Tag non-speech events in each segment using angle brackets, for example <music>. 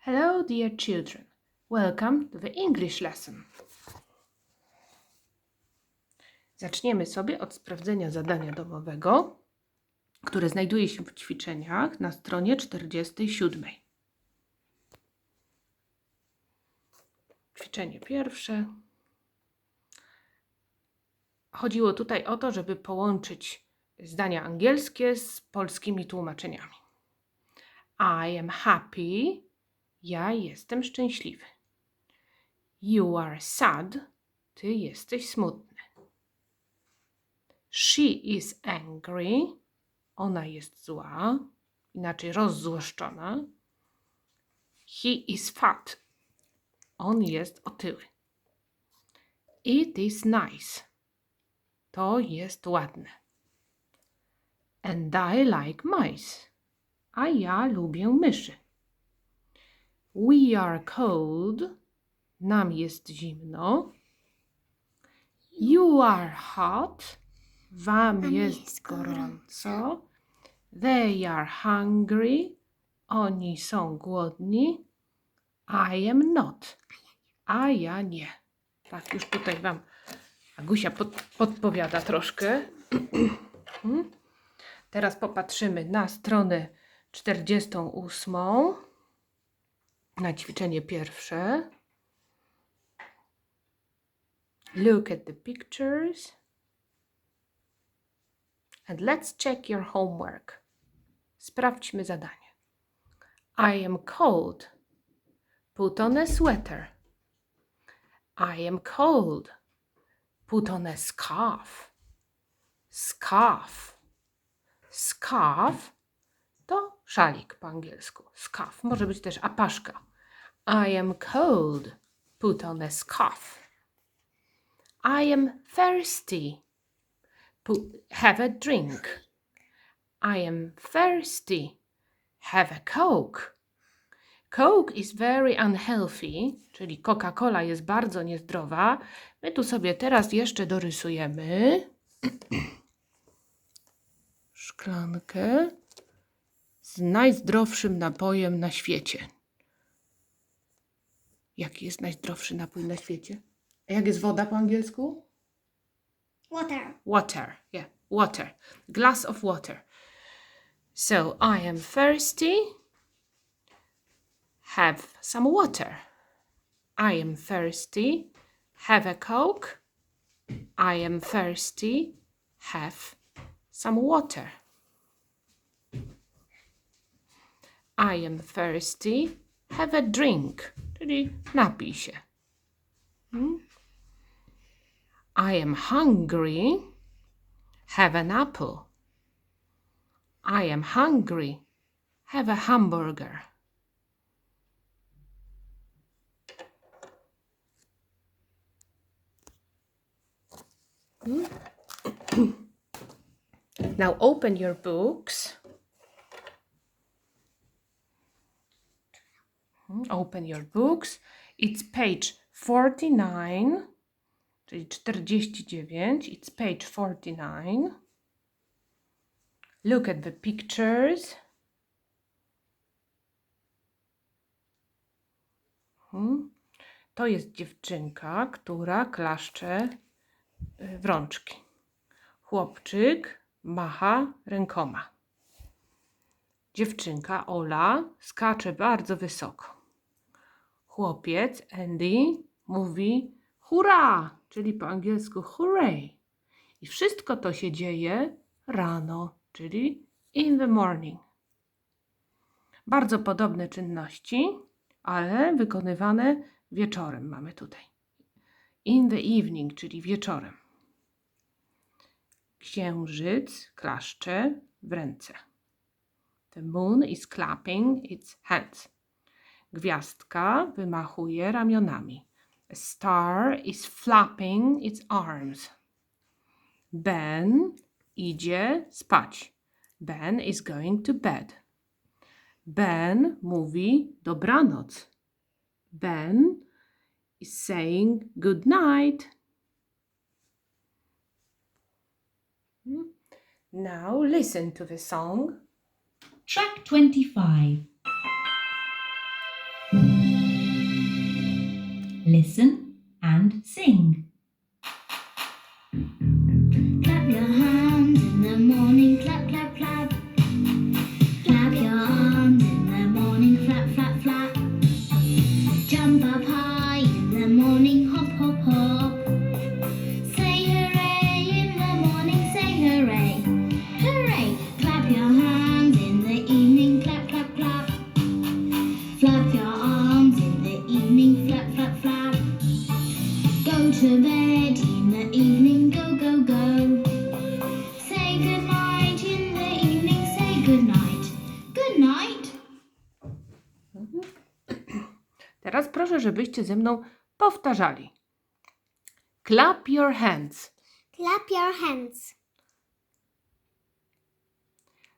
Hello, dear children. Welcome to the English lesson. Zaczniemy sobie od sprawdzenia zadania domowego, które znajduje się w ćwiczeniach na stronie 47. Ćwiczenie pierwsze. Chodziło tutaj o to, żeby połączyć zdania angielskie z polskimi tłumaczeniami. I am happy. Ja jestem szczęśliwy. You are sad. Ty jesteś smutny. She is angry. Ona jest zła, inaczej rozzłoszczona. He is fat. On jest otyły. It is nice. To jest ładne. And I like mice. A ja lubię myszy. We are cold. Nam jest zimno. You are hot. Wam jest jest gorąco. They are hungry. Oni są głodni. I am not. A ja nie. Tak, już tutaj Wam Agusia pod, podpowiada troszkę. <clears throat> Hmm? Teraz popatrzymy na stronę 48. Na ćwiczenie pierwsze. Look at the pictures. And let's check your homework. Sprawdźmy zadanie. I am cold. Put on a sweater. I am cold. Put on a scarf. Scarf. Scarf to szalik po angielsku. Scarf. Może być też apaszka. I am cold. Put on a scarf. I am thirsty. Put, have a drink. I am thirsty. Have a coke. Coke is very unhealthy, czyli Coca-Cola jest bardzo niezdrowa. My tu sobie teraz jeszcze dorysujemy <clears throat> szklankę z najzdrowszym napojem na świecie. Jaki jest najzdrowszy napój na świecie? A jak jest woda po angielsku? Water. Water. Yeah, water. Glass of water. So I am thirsty. Have some water. I am thirsty. Have a coke. I am thirsty. Have some water. I am thirsty. Have a drink. Czyli napij się. Hmm? I am hungry. Have an apple. I am hungry. Have a hamburger. Hmm? <clears throat> now open your books. Open your books. It's page 49. czyli 49. It's page 49. Look at the pictures. Hmm. To jest dziewczynka, która klaszcze y, w rączki. Chłopczyk macha rękoma. Dziewczynka Ola skacze bardzo wysoko. Chłopiec Andy mówi hurra, czyli po angielsku hooray. I wszystko to się dzieje rano, czyli in the morning. Bardzo podobne czynności, ale wykonywane wieczorem mamy tutaj. In the evening, czyli wieczorem. Księżyc klaszcze w ręce. The moon is clapping its hands. Gwiazdka wymachuje ramionami. A star is flapping its arms. Ben idzie spać. Ben is going to bed. Ben mówi dobranoc. Ben is saying good night. Hmm. Now listen to the song. Track 25. Listen and sing. Good night. Good night. <coughs> Teraz proszę, żebyście ze mną powtarzali. Clap your hands. Clap your hands.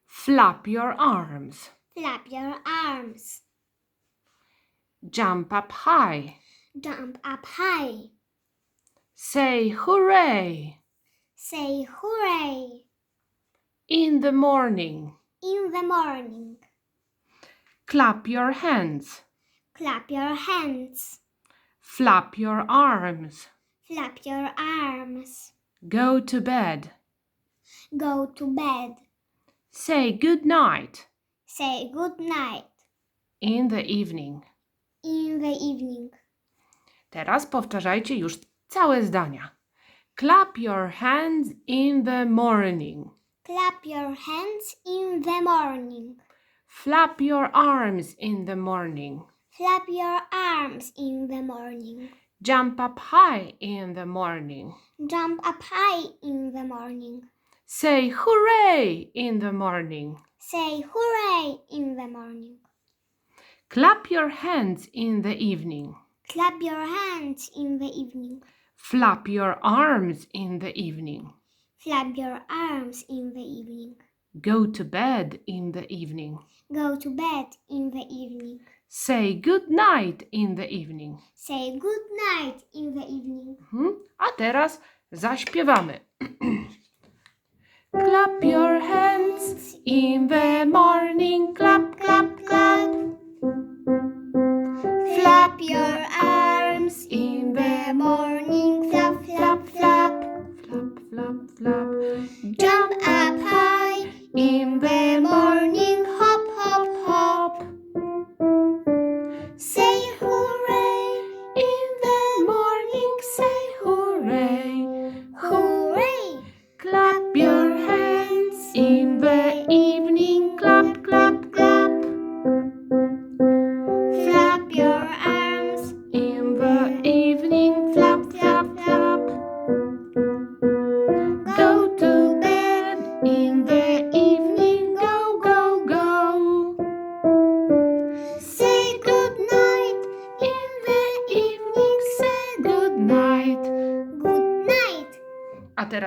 Flap your arms. Flap your arms. Jump up high. Jump up high. Say hooray. Say hooray In the morning. In the morning. Clap your hands. Clap your hands. Flap your arms. Flap your arms. Go to bed. Go to bed. Say good night. Say good night In the evening. in the evening. Teraz powtarzajcie już całe zdania. Clap your hands in the morning. Clap your hands in the morning. Flap your arms in the morning. Flap your arms in the morning. Jump up high in the morning. Jump up high in the morning. Say hooray in the morning. Say hooray in the morning. Clap your hands in the evening. Clap your hands in the evening. Flap your arms in the evening. Flap your arms in the evening. Go to bed in the evening. Go to bed in the evening. Say good night in the evening. Say good night in the evening. Mhm. A teraz zaśpiewamy. <clears throat> Clap your hands in the morning. Clap, clap, clap.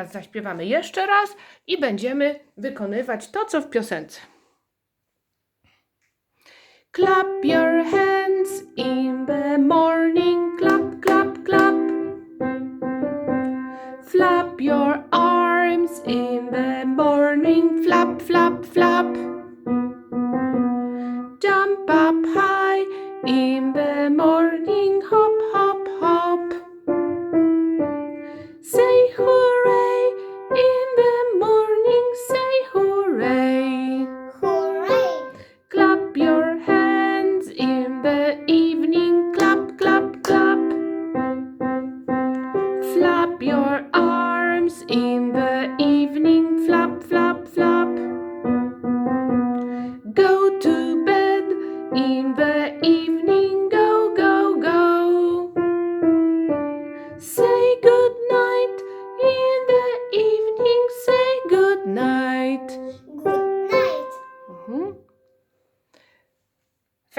Teraz zaśpiewamy jeszcze raz i będziemy wykonywać to, co w piosence. Clap your hands in the morning, clap, clap, clap. Flap your arms in the morning, flap, flap, flap. Jump up high in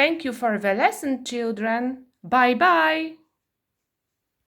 Thank you for the lesson, children. Bye bye.